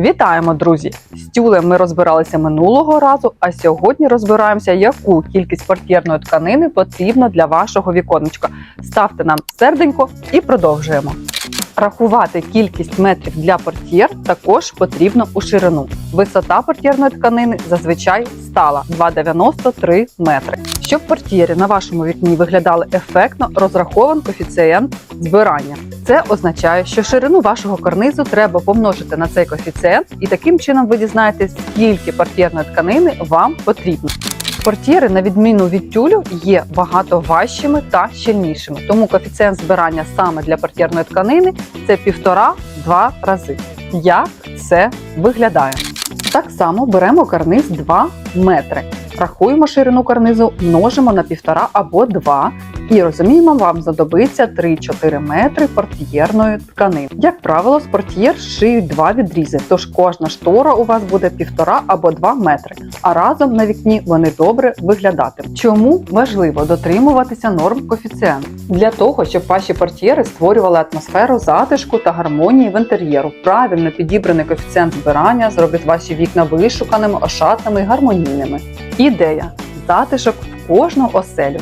Вітаємо, друзі! З тюлем ми розбиралися минулого разу, а сьогодні розбираємося, яку кількість портьєрної тканини потрібно для вашого віконечка. Ставте нам серденько і продовжуємо. Рахувати кількість метрів для портьєр також потрібно у ширину. Висота портьєрної тканини зазвичай стала 2,93 метри. Щоб портьєри на вашому вікні виглядали ефектно, розрахован коефіцієнт збирання. Це означає, що ширину вашого карнизу треба помножити на цей коефіцієнт, і таким чином ви дізнаєтесь, скільки портьєрної тканини вам потрібно. Портьєри, на відміну від тюлю, є багато важчими та щільнішими, тому коефіцієнт збирання саме для портьєрної тканини це півтора-два рази. Як це виглядає? Так само беремо карниз 2 метри. Рахуємо ширину карнизу, множимо на півтора або 2 і розуміємо, вам знадобиться 3-4 метри портьєрної тканини. Як правило, з портьєр шиють два відрізи, тож кожна штора у вас буде півтора або 2 метри, а разом на вікні вони добре виглядатимуть. Чому важливо дотримуватися норм коефіцієнту? Для того, щоб ваші портьєри створювали атмосферу затишку та гармонії в інтер'єру. Правильно підібраний коефіцієнт збирання зробить ваші вікна вишуканими, ошатними і гармонійними. Ідея затишок в кожну оселю.